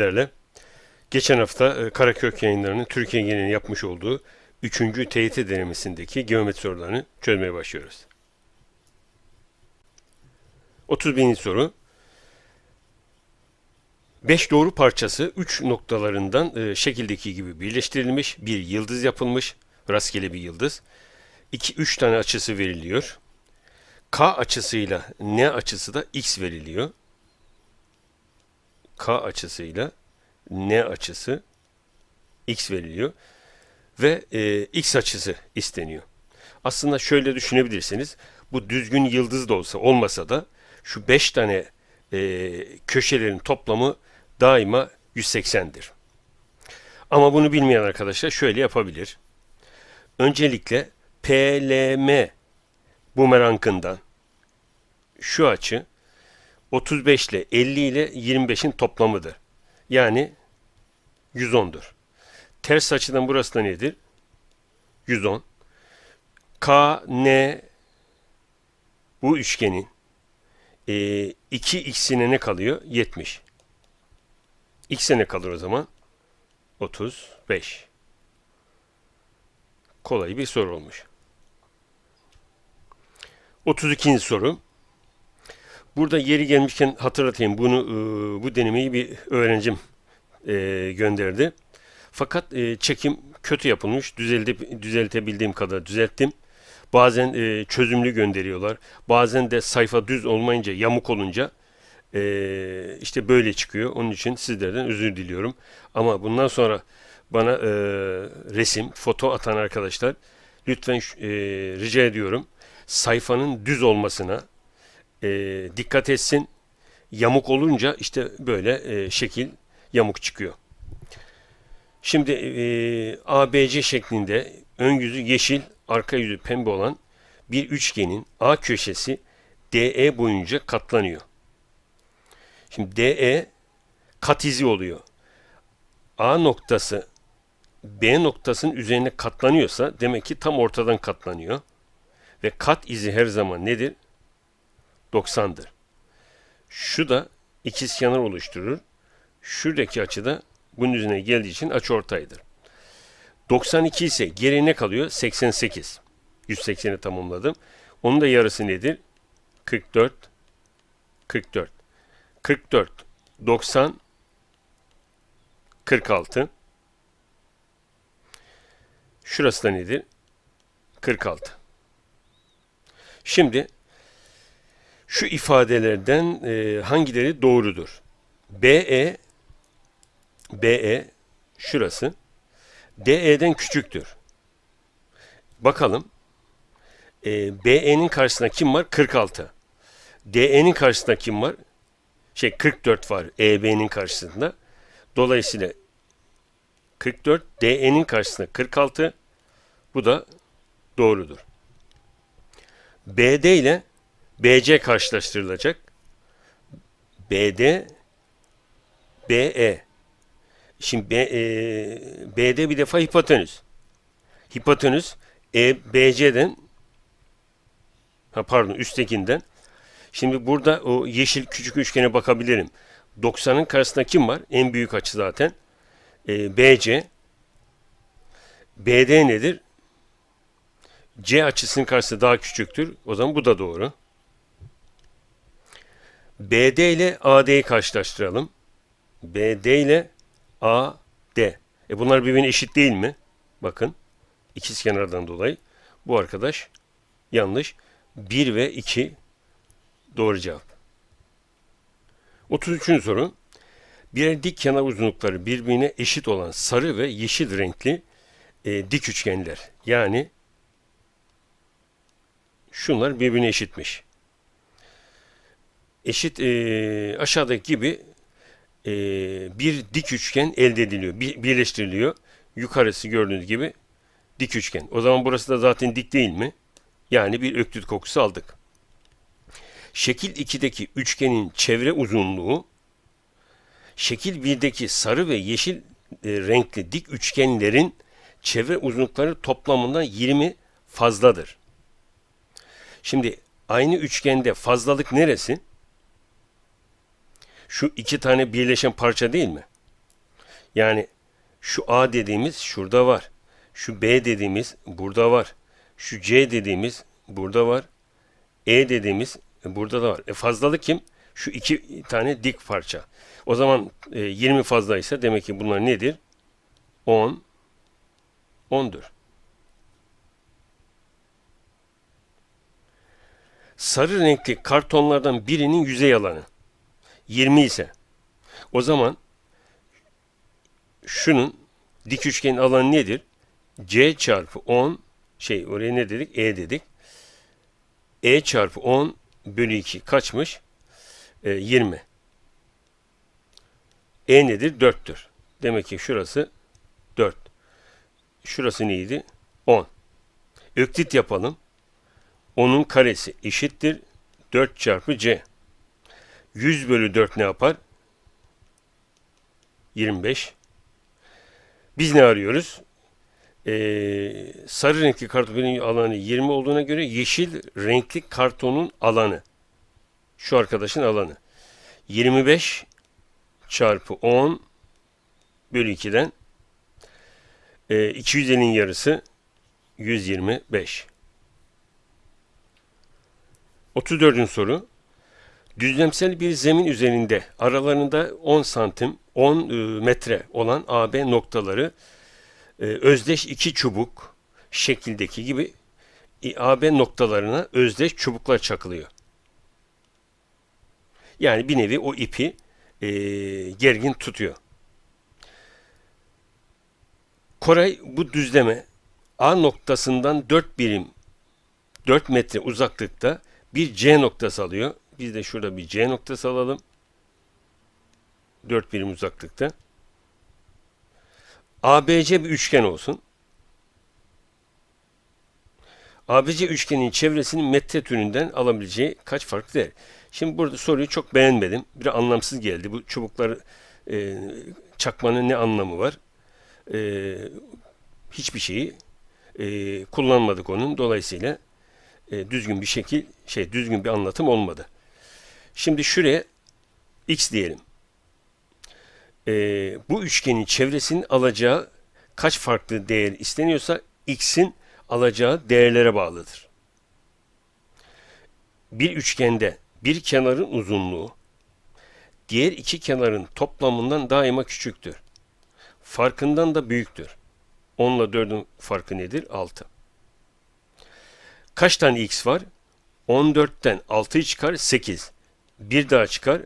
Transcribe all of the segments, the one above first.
sizlerle. Geçen hafta e, Karakök yayınlarının Türkiye genelini yapmış olduğu 3. TYT denemesindeki geometri sorularını çözmeye başlıyoruz. 31. soru. 5 doğru parçası 3 noktalarından e, şekildeki gibi birleştirilmiş, bir yıldız yapılmış, rastgele bir yıldız. 2 3 tane açısı veriliyor. K açısıyla N açısı da X veriliyor. K açısıyla N açısı X veriliyor ve e, X açısı isteniyor. Aslında şöyle düşünebilirsiniz. Bu düzgün yıldız da olsa olmasa da şu 5 tane e, köşelerin toplamı daima 180'dir. Ama bunu bilmeyen arkadaşlar şöyle yapabilir. Öncelikle PLM bumerangından şu açı 35 ile 50 ile 25'in toplamıdır. Yani 110'dur. Ters açıdan burası da nedir? 110. K, N bu üçgenin e, 2x'ine ne kalıyor? 70. X'e ne kalır o zaman? 35. Kolay bir soru olmuş. 32. soru. Burada yeri gelmişken hatırlatayım. Bunu e, bu denemeyi bir öğrencim e, gönderdi. Fakat e, çekim kötü yapılmış. Düzeldi, düzeltebildiğim kadar düzelttim. Bazen çözümlü gönderiyorlar. Bazen de sayfa düz olmayınca, yamuk olunca işte böyle çıkıyor. Onun için sizlerden özür diliyorum. Ama bundan sonra bana resim, foto atan arkadaşlar lütfen rica ediyorum sayfanın düz olmasına e, dikkat etsin. Yamuk olunca işte böyle e, şekil yamuk çıkıyor. Şimdi e, ABC şeklinde ön yüzü yeşil, arka yüzü pembe olan bir üçgenin A köşesi DE boyunca katlanıyor. Şimdi DE kat izi oluyor. A noktası B noktasının üzerine katlanıyorsa demek ki tam ortadan katlanıyor. Ve kat izi her zaman nedir? 90'dır. Şu da ikizkenar oluşturur. Şuradaki açı da bunun üzerine geldiği için açı ortaydır. 92 ise geri ne kalıyor? 88. 180'i tamamladım. Onun da yarısı nedir? 44. 44. 44. 90. 46. Şurası da nedir? 46. Şimdi şu ifadelerden e, hangileri doğrudur? BE BE şurası DE'den küçüktür. Bakalım. E, BE'nin karşısında kim var? 46. DE'nin karşısında kim var? Şey 44 var EB'nin karşısında. Dolayısıyla 44 DE'nin karşısında 46. Bu da doğrudur. BD ile BC karşılaştırılacak. BD BE Şimdi B, e, B'de bir defa hipotenüs. Hipotenüs E, BC'den ha pardon üsttekinden. Şimdi burada o yeşil küçük üçgene bakabilirim. 90'ın karşısında kim var? En büyük açı zaten. E, BC. BD nedir? C açısının karşısı daha küçüktür. O zaman bu da doğru. BD ile AD'yi karşılaştıralım. BD ile A, D. E bunlar birbirine eşit değil mi? Bakın. ikiz kenardan dolayı. Bu arkadaş yanlış. 1 ve 2 doğru cevap. 33. soru. Birer dik kenar uzunlukları birbirine eşit olan sarı ve yeşil renkli e, dik üçgenler. Yani şunlar birbirine eşitmiş. Eşit e, aşağıdaki gibi e, bir dik üçgen elde ediliyor, bir, birleştiriliyor. Yukarısı gördüğünüz gibi dik üçgen. O zaman burası da zaten dik değil mi? Yani bir öktüt kokusu aldık. Şekil 2'deki üçgenin çevre uzunluğu şekil 1'deki sarı ve yeşil e, renkli dik üçgenlerin çevre uzunlukları toplamından 20 fazladır. Şimdi aynı üçgende fazlalık neresi? Şu iki tane birleşen parça değil mi? Yani şu A dediğimiz şurada var. Şu B dediğimiz burada var. Şu C dediğimiz burada var. E dediğimiz burada da var. E fazlalık kim? Şu iki tane dik parça. O zaman e, 20 fazlaysa demek ki bunlar nedir? 10, 10'dur. Sarı renkli kartonlardan birinin yüzey alanı 20 ise o zaman şunun dik üçgenin alanı nedir? C çarpı 10 şey oraya ne dedik? E dedik. E çarpı 10 bölü 2 kaçmış? E, 20. E nedir? 4'tür. Demek ki şurası 4. Şurası neydi? 10. Öklit yapalım. 10'un karesi eşittir 4 çarpı C. 100 bölü 4 ne yapar? 25. Biz ne arıyoruz? Ee, sarı renkli kartonun alanı 20 olduğuna göre yeşil renkli kartonun alanı. Şu arkadaşın alanı. 25 çarpı 10 bölü 2'den e, 250'nin yarısı 125. 34. soru. Düzlemsel bir zemin üzerinde aralarında 10 santim 10 e, metre olan AB noktaları e, özdeş iki çubuk şekildeki gibi AB noktalarına özdeş çubuklar çakılıyor. Yani bir nevi o ipi e, gergin tutuyor. Koray bu düzleme A noktasından 4 birim 4 metre uzaklıkta bir C noktası alıyor. Biz de şurada bir C noktası alalım. 4 birim uzaklıkta. ABC bir üçgen olsun. ABC üçgenin çevresinin metre türünden alabileceği kaç farklı değer? Şimdi burada soruyu çok beğenmedim. Bir anlamsız geldi. Bu çubuklar e, çakmanın ne anlamı var? E, hiçbir şeyi e, kullanmadık onun. Dolayısıyla e, düzgün bir şekil, şey düzgün bir anlatım olmadı. Şimdi şuraya x diyelim. E, bu üçgenin çevresinin alacağı kaç farklı değer isteniyorsa x'in alacağı değerlere bağlıdır. Bir üçgende bir kenarın uzunluğu diğer iki kenarın toplamından daima küçüktür. Farkından da büyüktür. 10 ile 4'ün farkı nedir? 6. Kaç tane x var? 14'ten 6'yı çıkar 8. Bir daha çıkar.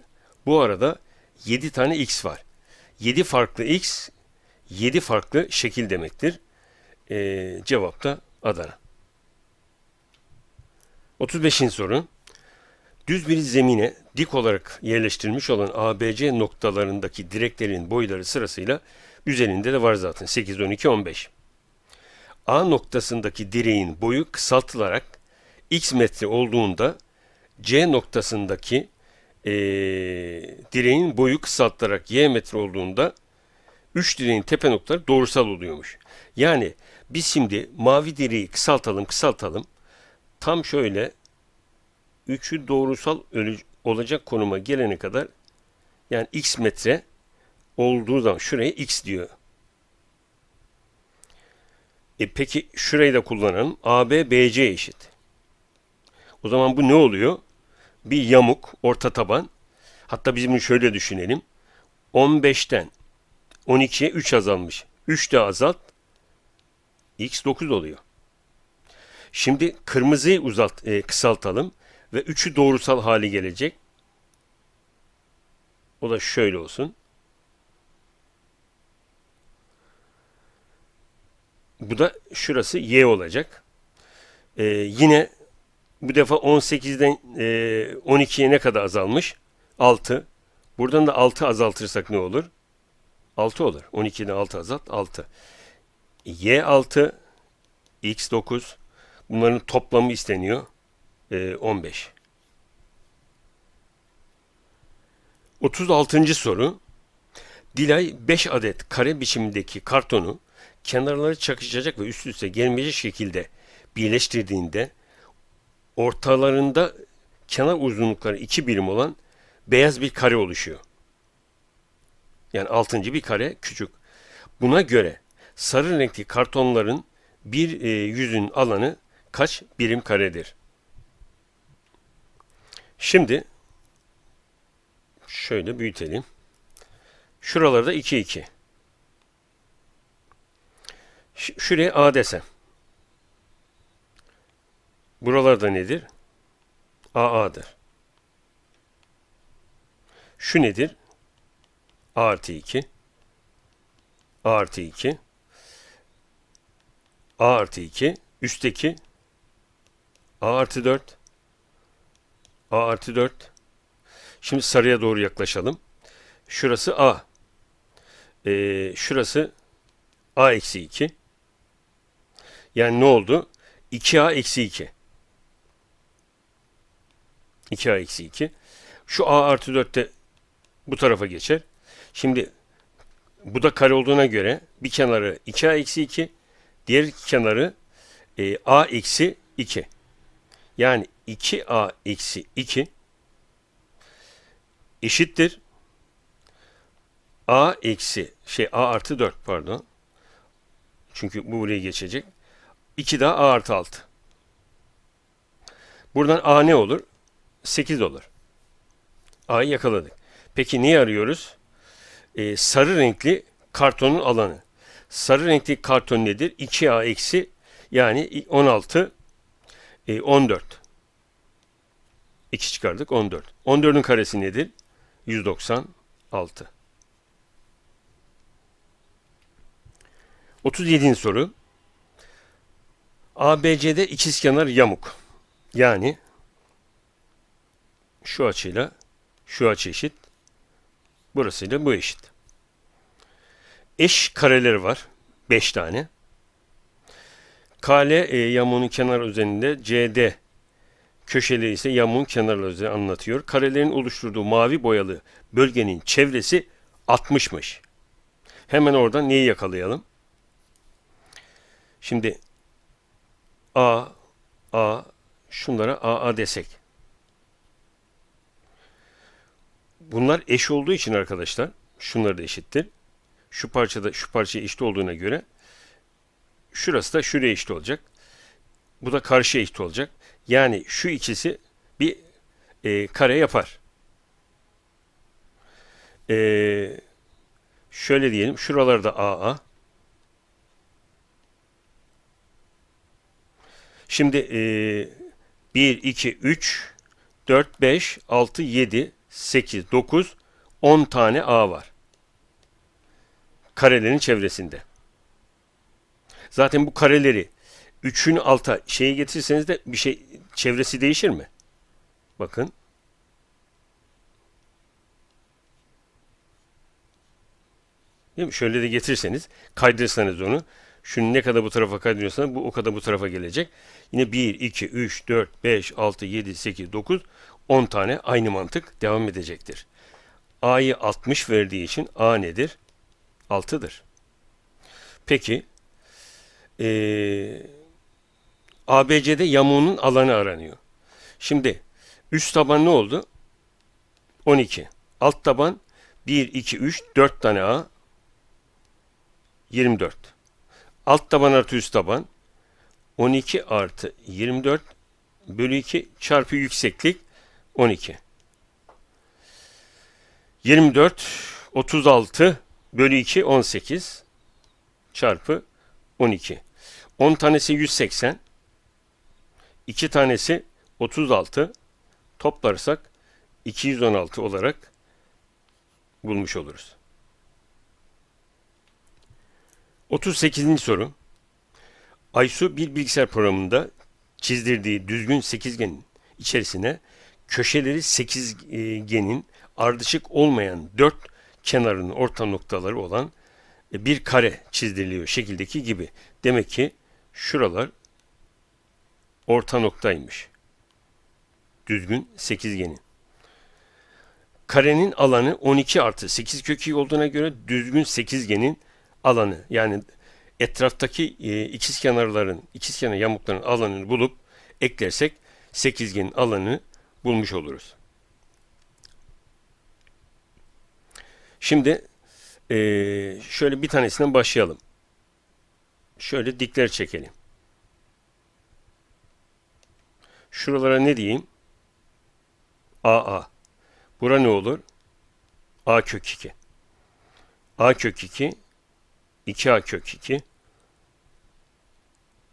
Bu arada 7 tane x var. 7 farklı x 7 farklı şekil demektir. Ee, cevap da Adana. 35. soru. Düz bir zemine dik olarak yerleştirilmiş olan ABC noktalarındaki direklerin boyları sırasıyla üzerinde de var zaten 8, 12, 15. A noktasındaki direğin boyu kısaltılarak x metre olduğunda C noktasındaki e, direğin boyu kısaltılarak y metre olduğunda 3 direğin tepe noktaları doğrusal oluyormuş. Yani biz şimdi mavi direği kısaltalım kısaltalım. Tam şöyle 3'ü doğrusal olacak konuma gelene kadar yani x metre olduğu zaman şuraya x diyor. E peki şurayı da kullanalım. AB BC eşit. O zaman bu ne oluyor? Bir yamuk, orta taban. Hatta biz bunu şöyle düşünelim. 15'ten 12'ye 3 azalmış. 3 de azalt. X 9 oluyor. Şimdi kırmızıyı uzalt, e, kısaltalım ve 3'ü doğrusal hali gelecek. O da şöyle olsun. Bu da şurası y olacak. Ee, yine bu defa 18'den e, 12'ye ne kadar azalmış? 6. Buradan da 6 azaltırsak ne olur? 6 olur. 12'den 6 azalt 6. Y 6, X 9. Bunların toplamı isteniyor. E, 15. 36. soru. Dilay 5 adet kare biçimindeki kartonu kenarları çakışacak ve üst üste gelmeyecek şekilde birleştirdiğinde ortalarında kenar uzunlukları 2 birim olan beyaz bir kare oluşuyor. Yani altıncı bir kare küçük. Buna göre sarı renkli kartonların bir e, yüzün alanı kaç birim karedir? Şimdi şöyle büyütelim. Şuralarda 2 2. Ş- şuraya A desem. Buralarda nedir? AA'dır. Şu nedir? A artı 2. A artı 2. A artı 2. Üstteki A artı 4. A artı 4. Şimdi sarıya doğru yaklaşalım. Şurası A. Ee, şurası A eksi 2. Yani ne oldu? 2A eksi 2. 2A eksi 2. Şu A artı 4 de bu tarafa geçer. Şimdi bu da kare olduğuna göre bir kenarı 2A eksi 2. Diğer kenarı e, A eksi 2. Yani 2A eksi 2 eşittir. A eksi şey A artı 4 pardon. Çünkü bu buraya geçecek. 2 daha A artı 6. Buradan A ne olur? 8 olur. A'yı yakaladık. Peki neyi arıyoruz? Ee, sarı renkli kartonun alanı. Sarı renkli karton nedir? 2A eksi yani 16 e, 14. 2 çıkardık 14. 14'ün karesi nedir? 196. 37. soru. ABC'de ikizkenar yamuk. Yani şu açıyla şu açı eşit. Burasıyla bu eşit. Eş kareleri var. 5 tane. Kale e, yamuğunun kenar üzerinde CD köşeleri ise yamuğun kenarları üzerinde anlatıyor. Karelerin oluşturduğu mavi boyalı bölgenin çevresi 60'mış. Hemen oradan neyi yakalayalım? Şimdi A, A, şunlara AA desek. Bunlar eş olduğu için arkadaşlar, şunları da eşittir. Şu parçada şu parçaya eşit olduğuna göre şurası da şuraya eşit olacak. Bu da karşıya eşit olacak. Yani şu ikisi bir e, kare yapar. E, şöyle diyelim, şuralarda AA. Şimdi e, 1, 2, 3, 4, 5, 6, 7, 8, 9, 10 tane A var. Karelerin çevresinde. Zaten bu kareleri 3'ün alta şeye getirirseniz de bir şey çevresi değişir mi? Bakın. Değil mi? Şöyle de getirirseniz, kaydırırsanız onu, şunu ne kadar bu tarafa kaydırıyorsanız bu o kadar bu tarafa gelecek. Yine 1, 2, 3, 4, 5, 6, 7, 8, 9, 10 tane aynı mantık devam edecektir. A'yı 60 verdiği için A nedir? 6'dır. Peki, ee, ABC'de yamuğunun alanı aranıyor. Şimdi üst taban ne oldu? 12. Alt taban 1, 2, 3, 4 tane A 24. Alt taban artı üst taban 12 artı 24 bölü 2 çarpı yükseklik 12. 24 36 bölü 2 18 çarpı 12. 10 tanesi 180 2 tanesi 36 toplarsak 216 olarak bulmuş oluruz. 38. soru. Aysu bir bilgisayar programında çizdirdiği düzgün sekizgenin içerisine köşeleri sekizgenin ardışık olmayan dört kenarının orta noktaları olan bir kare çizdiriliyor şekildeki gibi. Demek ki şuralar orta noktaymış. Düzgün sekizgenin. Karenin alanı 12 artı 8 kökü olduğuna göre düzgün sekizgenin alanı yani etraftaki e, ikizkenarların, ikizkenar yamukların alanını bulup eklersek sekizgenin alanını bulmuş oluruz. Şimdi Ee, şöyle bir tanesinden başlayalım. Şöyle dikler çekelim. Şuralara ne diyeyim? AA. Bura ne olur? A kök 2. A kök 2. 2A kök 2.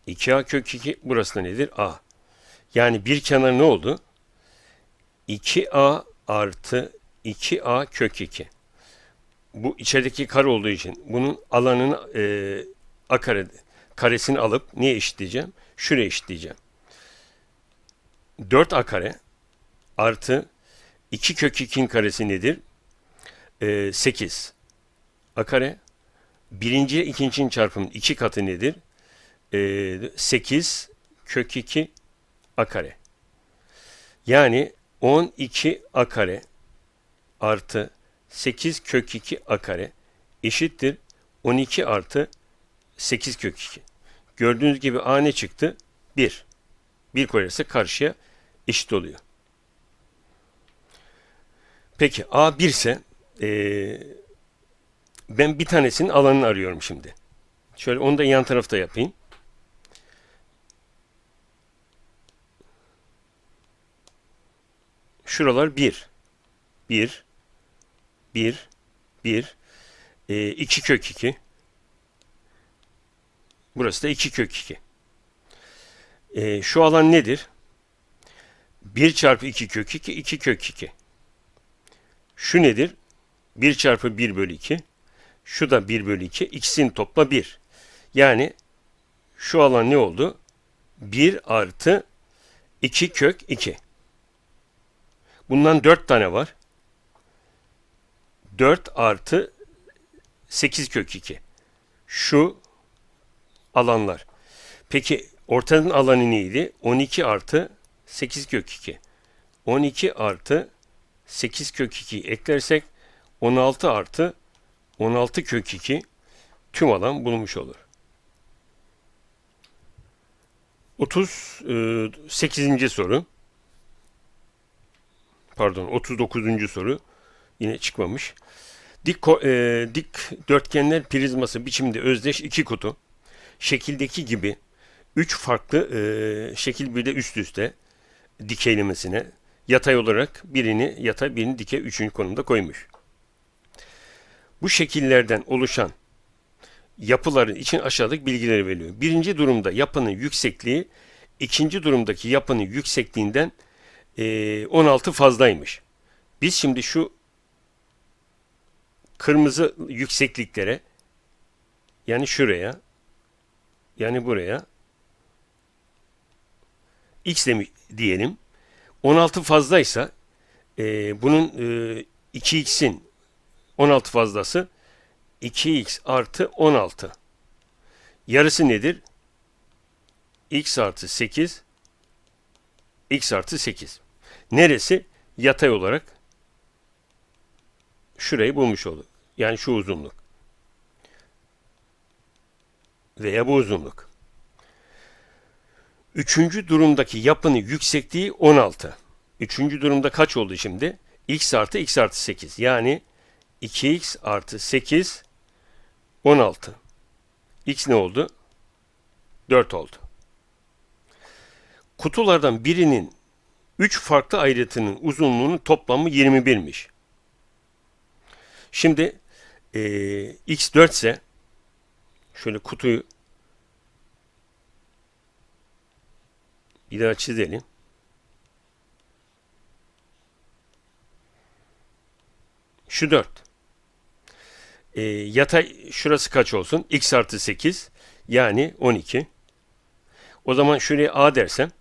2A kök 2. Burası da nedir? A. Yani bir kenar ne oldu? 2A artı 2A kök 2. Bu içerideki kare olduğu için bunun alanını e, A kare, karesini alıp niye eşitleyeceğim? Şuraya eşitleyeceğim. 4A kare artı 2 kök 2'nin karesi nedir? E, 8. A kare. Birinci ikincinin çarpımı 2 katı nedir? E, 8 kök 2 A kare. Yani 12 A kare artı 8 kök 2 A kare eşittir 12 artı 8 kök 2. Gördüğünüz gibi A ne çıktı? 1. 1 koyarsa karşıya eşit oluyor. Peki A 1 ise ee, ben bir tanesinin alanını arıyorum şimdi. Şöyle onu da yan tarafta yapayım. Şuralar 1. 1 1 1 2 kök 2 Burası da 2 kök 2. E, şu alan nedir? 1 çarpı 2 kök 2 2 kök 2. Şu nedir? 1 çarpı 1 bölü 2. Şu da 1 bölü 2. İkisinin topla 1. Yani şu alan ne oldu? 1 artı 2 kök 2. Bundan 4 tane var. 4 artı 8 kök 2. Şu alanlar. Peki ortanın alanı neydi? 12 artı 8 kök 2. 12 artı 8 kök 2 eklersek 16 artı 16 kök 2 tüm alan bulunmuş olur. 38. soru. Pardon 39. soru. Yine çıkmamış. Dik, e, dik dörtgenler prizması biçimde özdeş iki kutu. Şekildeki gibi üç farklı e, şekil bir de üst üste dikeylemesine yatay olarak birini yatay birini dikey üçüncü konumda koymuş. Bu şekillerden oluşan yapıların için aşağıdaki bilgileri veriyor. Birinci durumda yapının yüksekliği ikinci durumdaki yapının yüksekliğinden e, 16 fazlaymış. Biz şimdi şu kırmızı yüksekliklere yani şuraya yani buraya x demiş diyelim. 16 fazlaysa e, bunun e, 2x'in 16 fazlası 2x artı 16. Yarısı nedir? x artı 8 x artı 8. Neresi? Yatay olarak şurayı bulmuş olduk. Yani şu uzunluk. Veya bu uzunluk. Üçüncü durumdaki yapının yüksekliği 16. Üçüncü durumda kaç oldu şimdi? x artı x artı 8. Yani 2x artı 8 16. x ne oldu? 4 oldu. Kutulardan birinin 3 farklı ayrıtının uzunluğunun toplamı 21'miş. Şimdi e, x 4 ise şöyle kutuyu bir daha çizelim. Şu 4. E, yatay şurası kaç olsun? x artı 8 yani 12. O zaman şuraya a dersem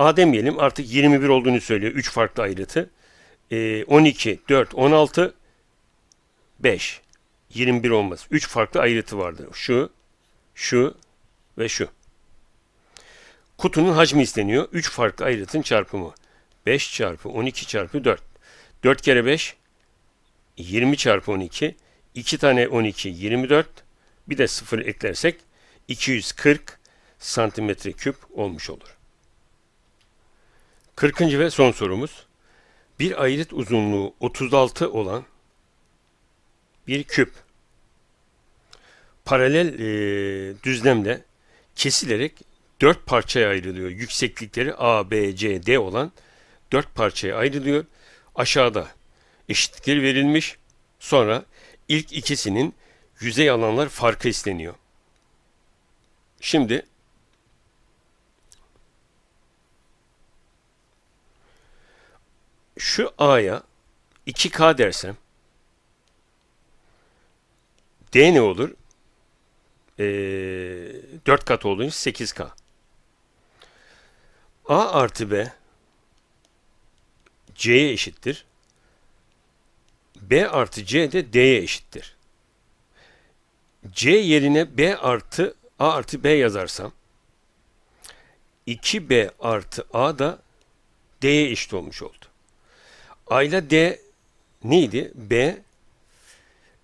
a demeyelim artık 21 olduğunu söylüyor. 3 farklı ayrıtı. E, 12, 4, 16 5. 21 olmaz. 3 farklı ayrıtı vardır. Şu, şu ve şu. Kutunun hacmi isteniyor. 3 farklı ayrıtın çarpımı. 5 çarpı 12 çarpı 4. 4 kere 5 20 çarpı 12. 2 tane 12 24. Bir de 0 eklersek 240 santimetre küp olmuş olur. 40. ve son sorumuz. Bir ayrıt uzunluğu 36 olan bir küp paralel e, düzlemle kesilerek dört parçaya ayrılıyor. Yükseklikleri A, B, C, D olan dört parçaya ayrılıyor. Aşağıda eşitlikleri verilmiş. Sonra ilk ikisinin yüzey alanlar farkı isteniyor. Şimdi şu A'ya 2K dersem D ne olur? Ee, 4 kat olduğu için 8K. A artı B C'ye eşittir. B artı C de D'ye eşittir. C yerine B artı A artı B yazarsam 2B artı A da D'ye eşit olmuş oldu. A ile D neydi? B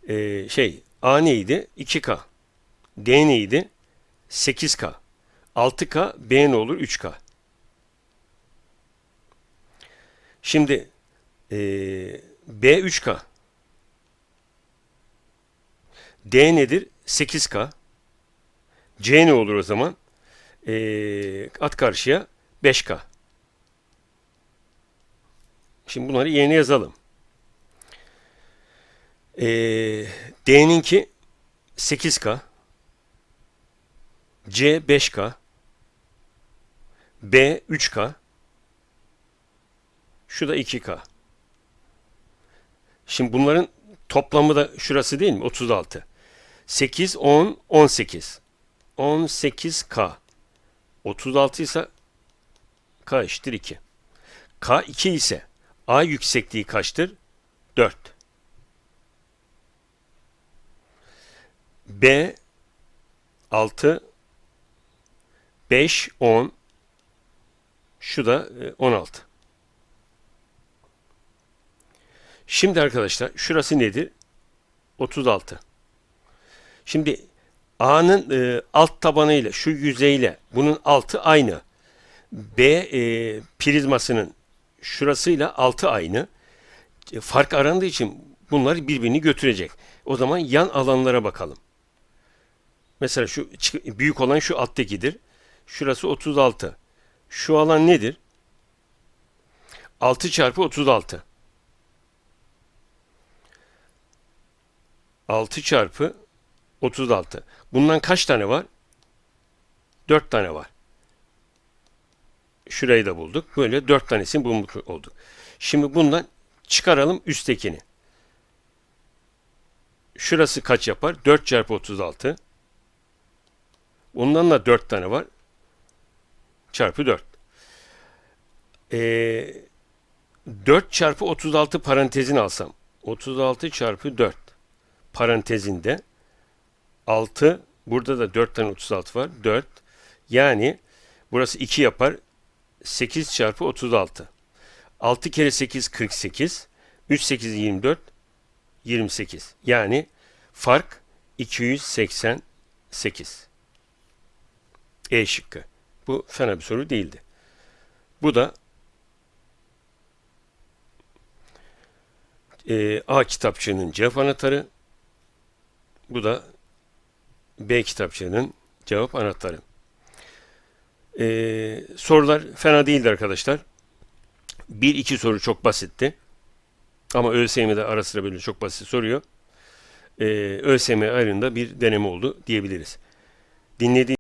e, şey A neydi? 2K. D neydi? 8K. 6K B ne olur? 3K. Şimdi e, B 3K. D nedir? 8K. C ne olur o zaman? E, at karşıya 5K. Şimdi bunları yerine yazalım. E, D'ninki 8K. C 5K. B 3K. Şu da 2K. Şimdi bunların toplamı da şurası değil mi? 36. 8, 10, 18. 18K. 36 ise K eşittir 2. K 2 ise A yüksekliği kaçtır? 4. B 6 5 10 şu da e, 16. Şimdi arkadaşlar şurası nedir? 36. Şimdi A'nın e, alt tabanıyla şu yüzeyle bunun altı aynı. B e, prizmasının şurasıyla altı aynı. E, fark arandığı için bunlar birbirini götürecek. O zaman yan alanlara bakalım. Mesela şu büyük olan şu alttakidir. Şurası 36. Şu alan nedir? 6 çarpı 36. 6 çarpı 36. Bundan kaç tane var? 4 tane var. Şurayı da bulduk. Böyle 4 tanesini bulmuş olduk. Şimdi bundan çıkaralım üsttekini. Şurası kaç yapar? 4 çarpı 36. Bundan da 4 tane var. Çarpı 4. Ee, 4 çarpı 36 parantezini alsam. 36 çarpı 4 parantezinde 6 burada da 4 tane 36 var. 4 yani burası 2 yapar. 8 çarpı 36. 6 kere 8 48. 3 8 24 28. Yani fark 288. E şıkkı. Bu fena bir soru değildi. Bu da e, A kitapçığının cevap anahtarı. Bu da B kitapçığının cevap anahtarı. Ee, sorular fena değildi arkadaşlar. Bir iki soru çok basitti. Ama ÖSYM'de ara sıra böyle çok basit soruyor. Ee, ÖSYM ayrında bir deneme oldu diyebiliriz. Dinlediğiniz